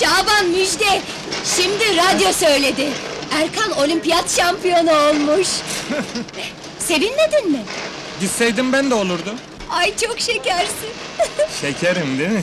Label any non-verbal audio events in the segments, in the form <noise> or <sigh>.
Şaban müjde! Şimdi radyo söyledi. Erkan olimpiyat şampiyonu olmuş. <laughs> Sevinmedin mi? Gitseydim ben de olurdu. Ay çok şekersin. <laughs> Şekerim değil mi?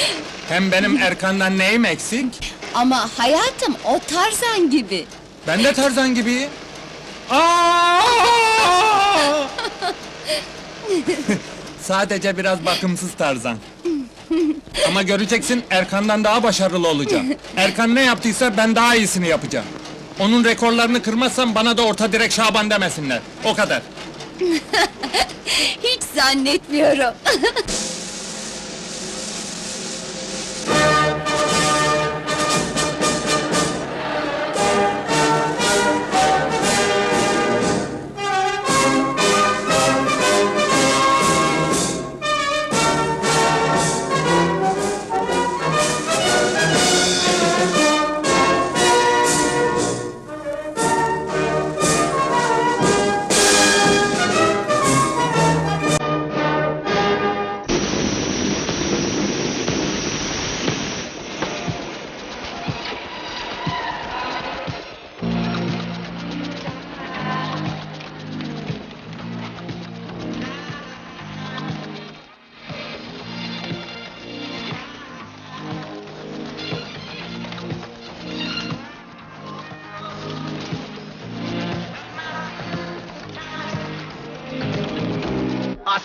<laughs> Hem benim Erkan'dan neyim eksik? Ama hayatım o Tarzan gibi. Ben de Tarzan gibiyim. Aa! Sadece biraz bakımsız Tarzan. <laughs> Ama göreceksin Erkan'dan daha başarılı olacağım. <laughs> Erkan ne yaptıysa ben daha iyisini yapacağım. Onun rekorlarını kırmazsam bana da orta direk Şaban demesinler. O kadar. <laughs> Hiç zannetmiyorum.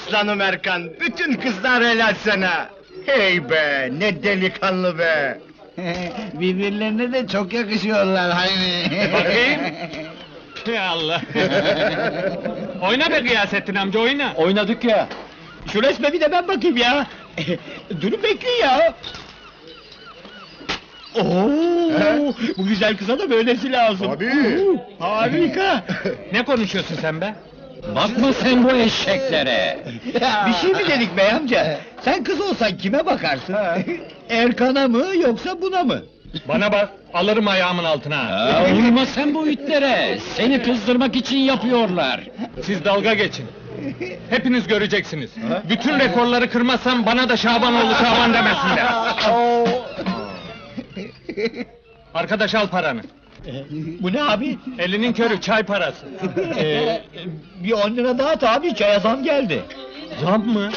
Aslanım Erkan, bütün kızlar helal sana. Hey be, ne delikanlı be. <laughs> Birbirlerine de çok yakışıyorlar hani. Bakayım. <laughs> Ya Allah. <laughs> oyna be Gıyasettin amca oyna. Oynadık ya. Şu resme bir de ben bakayım ya. Durun bekleyin ya. Oo, bu güzel kıza da böylesi lazım. Tabii. Oo, harika. Ne konuşuyorsun sen be? Bakma sen bu eşeklere. bir şey mi dedik bey amca? Sen kız olsan kime bakarsın? <laughs> Erkan'a mı yoksa buna mı? Bana bak, alırım ayağımın altına. Vurma sen bu itlere. Seni kızdırmak için yapıyorlar. Siz dalga geçin. Hepiniz göreceksiniz. Bütün rekorları kırmazsam bana da Şabanoğlu Şaban demesinler. <laughs> Arkadaş al paranı. Bu ne abi? Elinin körü çay parası. Ee, bir on lira daha at abi çaya zam geldi. Zam mı?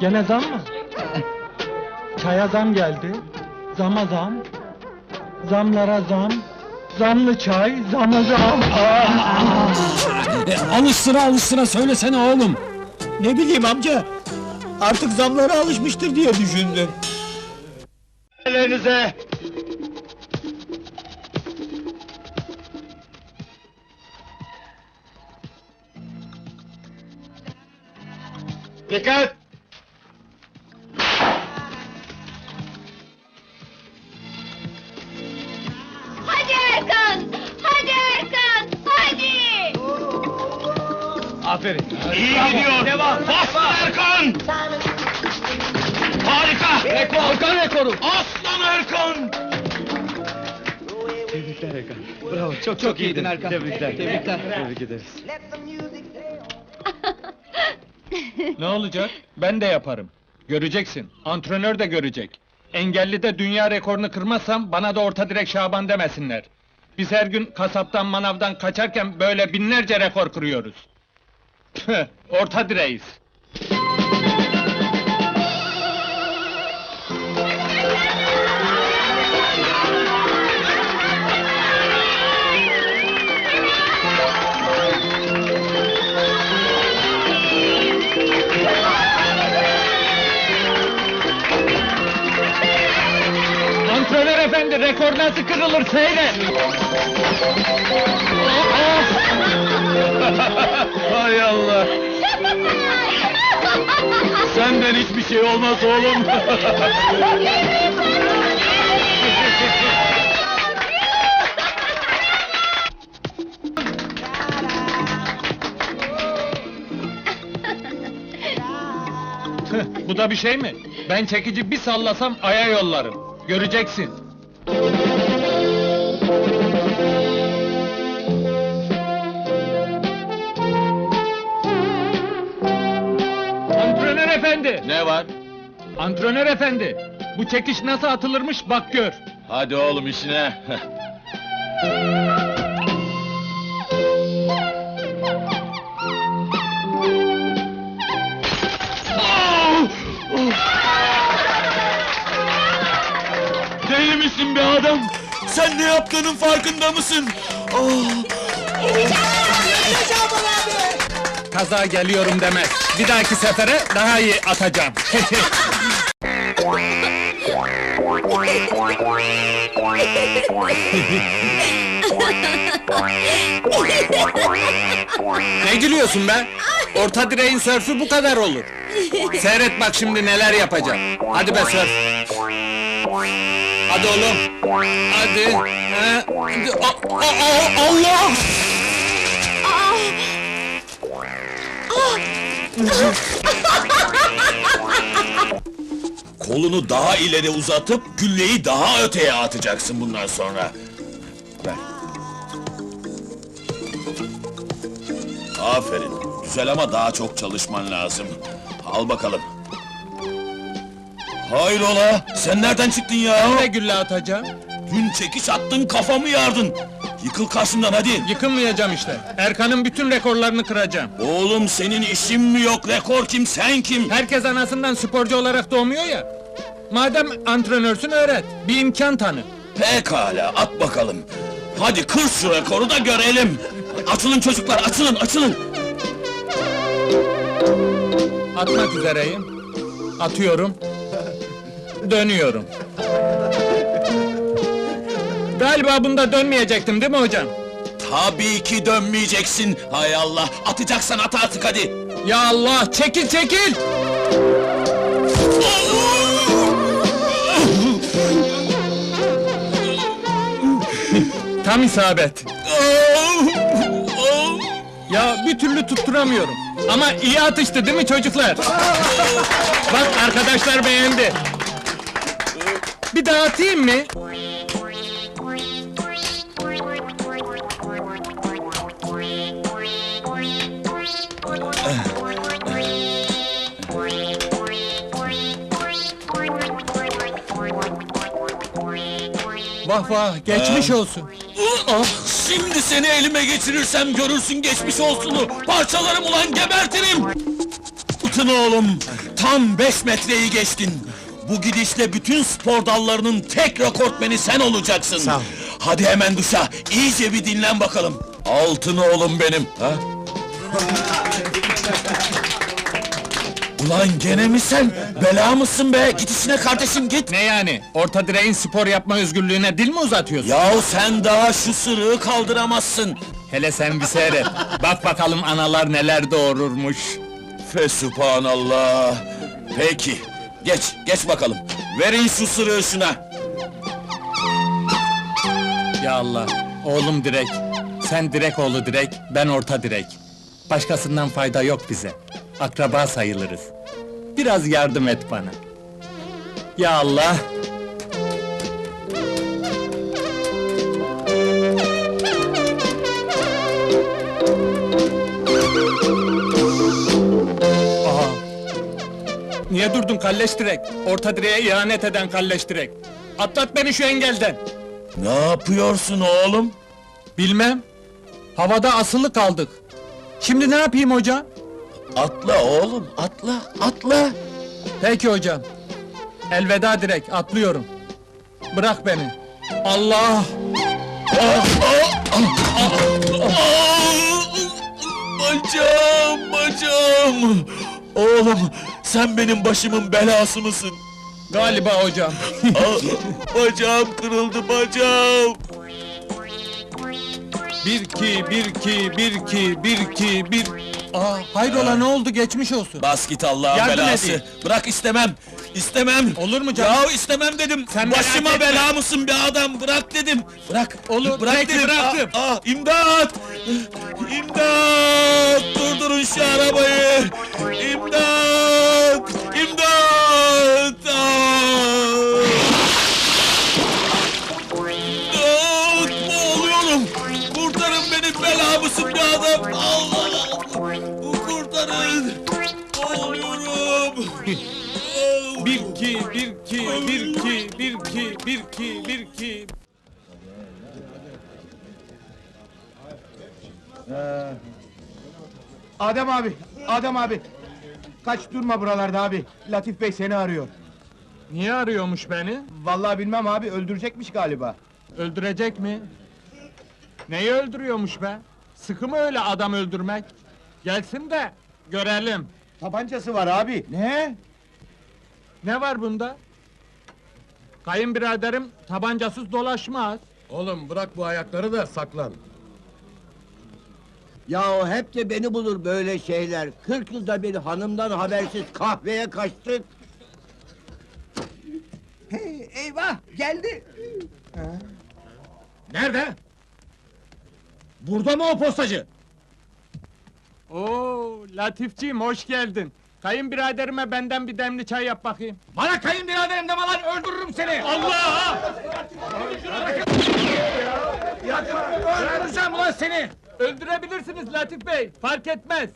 Gene zam mı? Çaya zam geldi. Zama zam. Zamlara zam. Zamlı çay, zama zam. Alışsına alışsına söylesene oğlum. Ne bileyim amca. Artık zamlara alışmıştır diye düşündüm. Ellerinize. Dikkat! Hadi Erkan! Hadi Erkan! Hadi! Aferin. İyi gidiyor. Devam. Aslan Erkan! Harika! Rekor. Erkan rekoru. Aslan Erkan! Çok çok iyiydin Erkan. Tebrikler. Tebrikler. Tebrik ederiz. <laughs> Ne olacak? Ben de yaparım. Göreceksin. Antrenör de görecek. Engelli de dünya rekorunu kırmazsam bana da orta direk Şaban demesinler. Biz her gün kasaptan manavdan kaçarken böyle binlerce rekor kırıyoruz. Orta direğiz. Nasıl kırılır seyret. <laughs> Hay Allah! Senden hiçbir şey olmaz oğlum. Bu da bir şey mi? Ben çekici bir sallasam aya yollarım. Göreceksin. Antrenör efendi. ne var? Antrenör efendi, bu çekiş nasıl atılırmış bak gör. Hadi oğlum işine. <laughs> misin be adam? Sen ne yaptığının farkında mısın? Kaza geliyorum demez. Bir dahaki sefere daha iyi atacağım. ne gülüyorsun be? Orta direğin sörfü bu kadar olur. Seyret bak şimdi neler yapacağım. Hadi be sörf. Hadi oğlum. Hadi. Ha. A- a- a- Allah! Kolunu daha ileri uzatıp gülleyi daha öteye atacaksın bundan sonra. Ver. Aferin. Güzel ama daha çok çalışman lazım. Al bakalım. Hayrola? Sen nereden çıktın ya? Ne gülle atacağım? Dün çekiş attın kafamı yardın. Yıkıl karşımdan hadi. Yıkılmayacağım işte. Erkan'ın bütün rekorlarını kıracağım. Oğlum senin işin mi yok? Rekor kim sen kim? Herkes anasından sporcu olarak doğmuyor ya. Madem antrenörsün öğret. Bir imkan tanı. Pekala at bakalım. Hadi kır şu rekoru da görelim. Açılın çocuklar açılın açılın. Atmak üzereyim. Atıyorum. Dönüyorum. Galiba bunda dönmeyecektim değil mi hocam? Tabii ki dönmeyeceksin. Hay Allah atacaksan at artık hadi. Ya Allah çekil çekil! Tam isabet. Ya bir türlü tutturamıyorum. Ama iyi atıştı değil mi çocuklar? Bak arkadaşlar beğendi. Bir daha atayım mı? Vah vah geçmiş olsun. Ah, Şimdi seni elime geçirirsem görürsün geçmiş olsunu. Parçalarım ulan gebertirim. Tutun oğlum. Tam beş metreyi geçtin. Bu gidişle bütün spor dallarının tek rekortmeni sen olacaksın. Sağ ol. Hadi hemen duşa. İyice bir dinlen bakalım. Altın oğlum benim. Ha? Ulan gene mi sen? Bela mısın be? Git işine kardeşim git. Ne yani? Orta direğin spor yapma özgürlüğüne dil mi uzatıyorsun? Yahu sen daha şu sırığı kaldıramazsın. Hele sen bir seyret. Bak bakalım analar neler doğururmuş. Fesubhanallah. Peki, geç, geç bakalım. Verin şu sırığı şuna. Ya Allah, oğlum direk. Sen direk oğlu direk, ben orta direk. Başkasından fayda yok bize. Akraba sayılırız. Biraz yardım et bana. Ya Allah! Niye durdun kalleş direk? Orta direğe ihanet eden kalleş direk. Atlat beni şu engelden. Ne yapıyorsun oğlum? Bilmem. Havada asılı kaldık. Şimdi ne yapayım hocam? Atla oğlum, atla, atla. Peki hocam. Elveda direkt atlıyorum. Bırak beni. Allah! Bacağım, bacağım. Oğlum, sen benim başımın belası mısın? Galiba hocam. <laughs> Ah, bacağım kırıldı, bacağım. bir iki, bir iki, bir iki, bir iki, bir... Aa, hayrola ne oldu geçmiş olsun. Bas git Allah'ın Yardım belası. edeyim. Bırak istemem. İstemem. Olur mu canım? Ya istemem dedim. Sen merak Başıma etme. bela mısın be adam? Bırak dedim. Bırak. Olur, Bırak peki, dedim. bıraktım. Ah, ah, imdat! İmdat! Durdurun şu arabayı. İmdat! İmdat! Ah! İmdat! Boğuluyorum. Kurtarın beni bela mısın be adam? Allah! Bir iki, bir iki, bir iki, bir iki, bir iki. Adem abi, Adem abi. Kaç durma buralarda abi. Latif Bey seni arıyor. Niye arıyormuş beni? Vallahi bilmem abi, öldürecekmiş galiba. Öldürecek mi? Neyi öldürüyormuş be? Sıkı mı öyle adam öldürmek? Gelsin de görelim. Tabancası var abi. Ne? Ne var bunda? Kayınbiraderim tabancasız dolaşmaz. Oğlum bırak bu ayakları da saklan. Ya hep de beni bulur böyle şeyler. Kırk yılda bir hanımdan habersiz kahveye kaçtık. Hey, eyvah, geldi. Nerede? Burada mı o postacı? Oo, Latifciğim hoş geldin. Kayınbiraderime benden bir demli çay yap bakayım. Bana kayınbiraderim deme lan öldürürüm seni! Allah! Öldüreceğim ulan seni! Öldürebilirsiniz Latif Bey, fark etmez.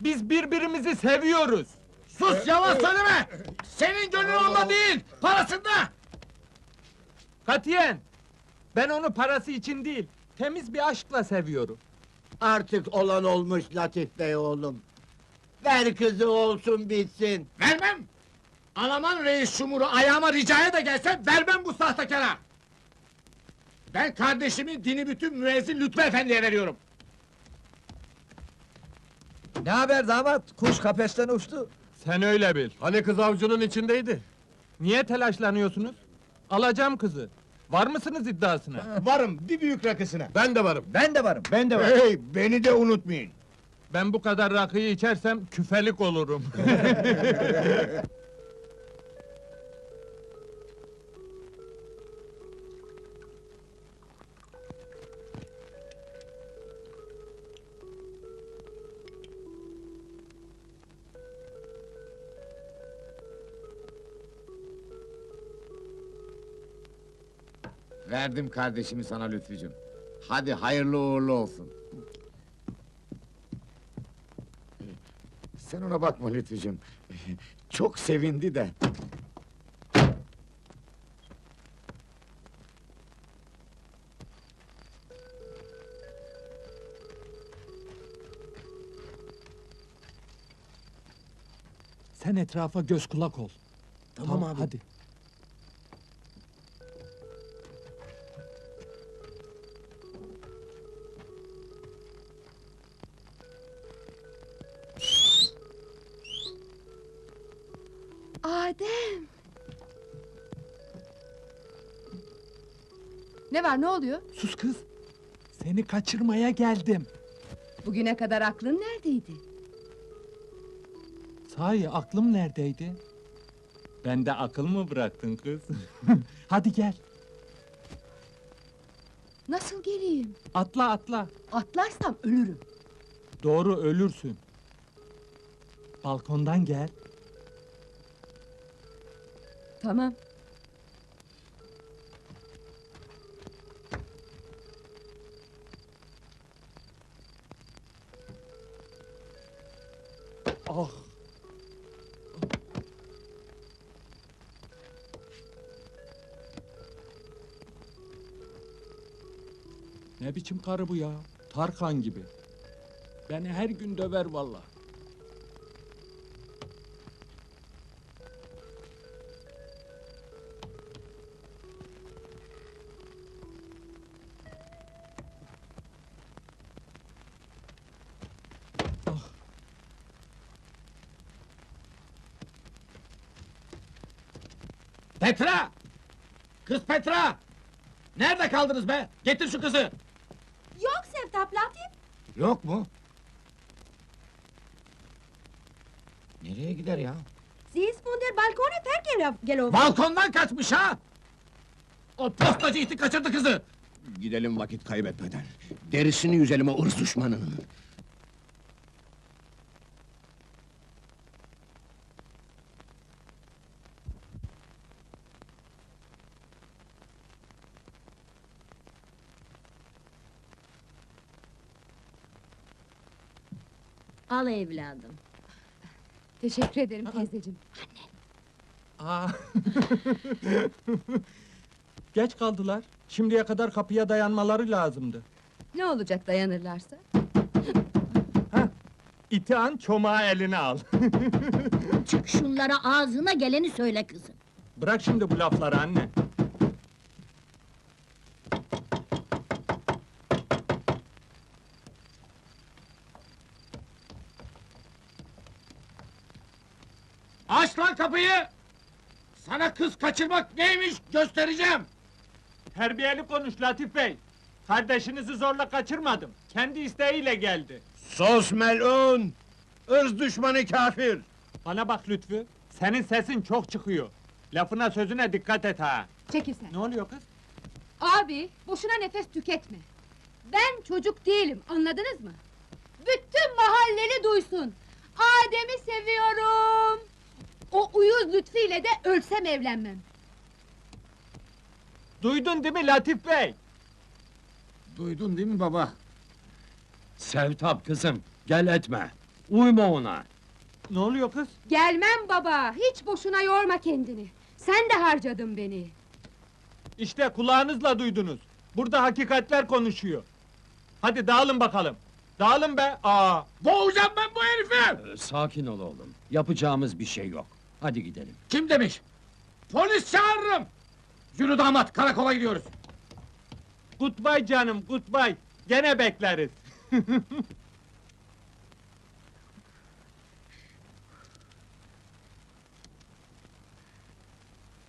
Biz birbirimizi seviyoruz. Sus yalan söyleme! Senin gönlün onda değil, parasında! Katiyen! Ben onu parası için değil, temiz bir aşkla seviyorum. Artık olan olmuş Latif Bey oğlum. Ver kızı olsun bitsin. Vermem! Alaman reis şumuru ayağıma ricaya da gelse vermem bu sahtekara! Ben kardeşimi dini bütün müezzin Lütfü Efendi'ye veriyorum. Ne haber damat? Kuş kafesten uçtu. Sen öyle bil. Hani kız avcunun içindeydi? Niye telaşlanıyorsunuz? Alacağım kızı. Var mısınız iddiasına? Varım, bir büyük rakısına. Ben de varım. Ben de varım. Ben de var. Hey beni de unutmayın. Ben bu kadar rakıyı içersem küfelik olurum. Verdim kardeşimi sana Lütfücüm. Hadi hayırlı uğurlu olsun. Sen ona bakma Lütfücüm. Çok sevindi de. Sen etrafa göz kulak ol. Tamam, abi. Hadi. Adem! Ne var, ne oluyor? Sus kız. Seni kaçırmaya geldim. Bugüne kadar aklın neredeydi? Sahi aklım neredeydi? Bende akıl mı bıraktın kız? <laughs> Hadi gel. Nasıl geleyim? Atla atla. Atlarsam ölürüm. Doğru ölürsün. Balkondan gel. Tamam. Ah. Ne biçim karı bu ya? Tarkan gibi. Beni her gün döver valla. Petra! Kız Petra! Nerede kaldınız be? Getir şu kızı! Yok Sevtap Latif. Yok mu? Nereye gider ya? Sie ist von der Balkone. Balkondan kaçmış ha! O postacı iti kaçırdı kızı! Gidelim vakit kaybetmeden. Derisini yüzelim o ırz düşmanının. Al evladım. Teşekkür ederim teyzeciğim. Aa. <laughs> Geç kaldılar. Şimdiye kadar kapıya dayanmaları lazımdı. Ne olacak dayanırlarsa? İtihan çomağı eline al. <laughs> Çık şunlara ağzına geleni söyle kızım. Bırak şimdi bu lafları anne. Aç lan kapıyı! Sana kız kaçırmak neymiş göstereceğim! Terbiyeli konuş Latif Bey. Kardeşinizi zorla kaçırmadım. Kendi isteğiyle geldi. Sos melun! Irz düşmanı kafir! Bana bak Lütfü. Senin sesin çok çıkıyor. Lafına sözüne dikkat et ha. Çekil sen. Ne oluyor kız? Abi, boşuna nefes tüketme. Ben çocuk değilim, anladınız mı? Bütün mahalleli duysun. Adem'i seviyorum. O uyuz Lütfü ile de ölsem evlenmem. Duydun değil mi Latif Bey? Duydun değil mi baba? Sevtap kızım, gel etme. Uyma ona. Ne oluyor kız? Gelmem baba, hiç boşuna yorma kendini. Sen de harcadın beni. İşte kulağınızla duydunuz. Burada hakikatler konuşuyor. Hadi dağılın bakalım. Dağılın be. Aa. Boğacağım ben bu herifi! Ee, Sakin ol oğlum. Yapacağımız bir şey yok. Hadi gidelim. Kim demiş? Polis çağırırım! Yürü damat, karakola gidiyoruz. Goodbye canım, goodbye. Gene bekleriz. <laughs>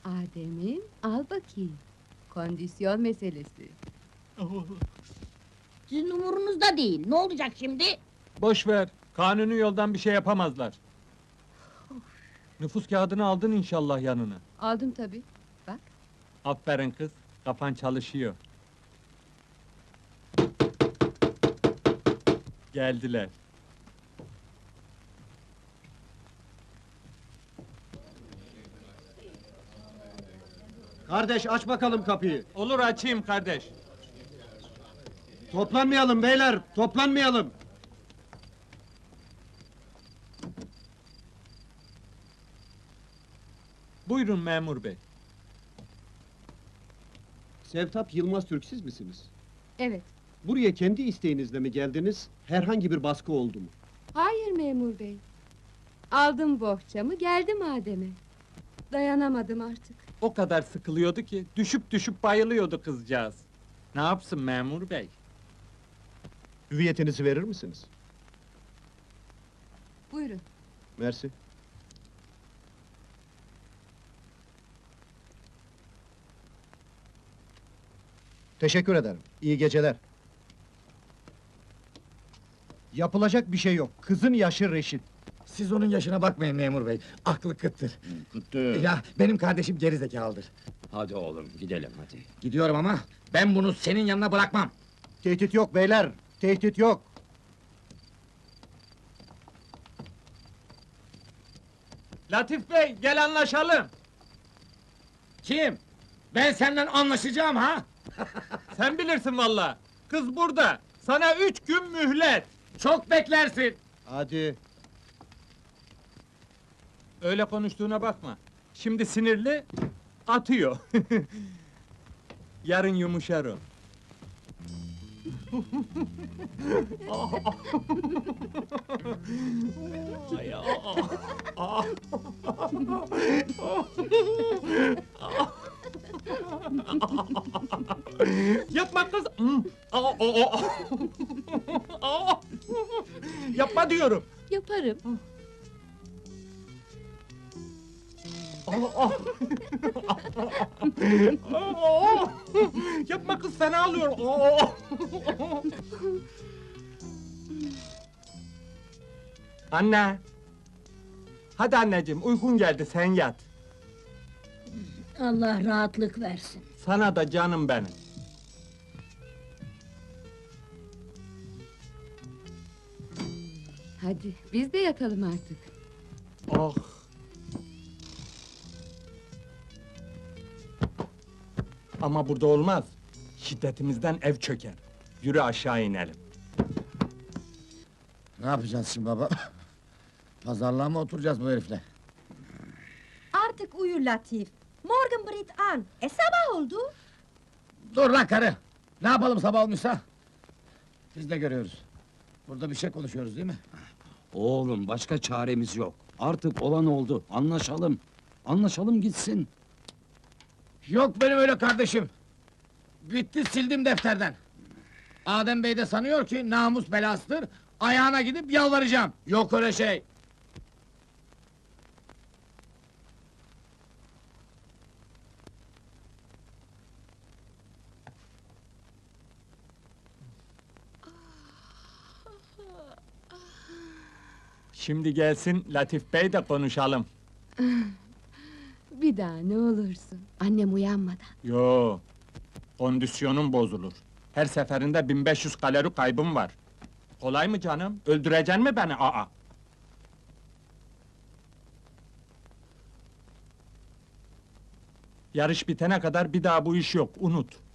Adem'im, al bakayım. Kondisyon meselesi. Sizin umurunuzda değil. Ne olacak şimdi? Boş ver. Kanuni yoldan bir şey yapamazlar. Nüfus kağıdını aldın inşallah yanına. Aldım tabii. Bak. Aferin kız. Kafan çalışıyor. Geldiler. Kardeş aç bakalım kapıyı. Olur açayım kardeş. Toplanmayalım beyler, toplanmayalım. Buyurun memur bey. Sevtap Yılmaz Türk siz misiniz? Evet. Buraya kendi isteğinizle mi geldiniz? Herhangi bir baskı oldu mu? Hayır memur bey. Aldım bohçamı, geldim Adem'e. Dayanamadım artık. O kadar sıkılıyordu ki düşüp düşüp bayılıyordu kızcağız. Ne yapsın memur bey? Hüviyetinizi verir misiniz? Buyurun. Mersi. Teşekkür ederim. İyi geceler. Yapılacak bir şey yok. Kızın yaşı reşit. Siz onun yaşına bakmayın memur bey. Aklı kıttır. Kutu. Ya benim kardeşim gerizekalıdır. Hadi oğlum, gidelim hadi. Gidiyorum ama ben bunu senin yanına bırakmam. Tehdit yok beyler. Tehdit yok. Latif bey gel anlaşalım. Kim? Ben senden anlaşacağım ha? Sen bilirsin valla. Kız burada. Sana üç gün mühlet. Çok beklersin. Hadi. Öyle konuştuğuna bakma. Şimdi sinirli, atıyor. <laughs> Yarın yumuşar o. Ay, aa, aa. Yapma kız. Hmm. Aa, aa, aa. Aa. Yapma diyorum. Yaparım. Aa! Yapma kız fena alıyorum. Aa! Anne. Hadi anneciğim uykun geldi sen yat. Allah rahatlık versin. Sana da canım benim. Hadi, biz de yatalım artık. Oh. Ama burada olmaz. Şiddetimizden ev çöker. Yürü aşağı inelim. Ne yapacağız şimdi baba? <laughs> Pazarlığa mı oturacağız bu herifle? Artık uyu Latif. Morgan Brit an. E sabah oldu. Dur lan karı! Ne yapalım sabah olmuşsa? Biz de görüyoruz. Burada bir şey konuşuyoruz değil mi? Oğlum başka çaremiz yok. Artık olan oldu. Anlaşalım. Anlaşalım gitsin. Yok benim öyle kardeşim. Bitti sildim defterden. Adem Bey de sanıyor ki namus belasıdır. Ayağına gidip yalvaracağım. Yok öyle şey. Şimdi gelsin Latif Bey de konuşalım. <laughs> Bir daha ne olursun. Annem uyanmadan. Yo, kondisyonum bozulur. Her seferinde 1500 kalori kaybım var. Kolay mı canım? Öldüreceksin mi beni? Aa! Yarış bitene kadar bir daha bu iş yok, unut.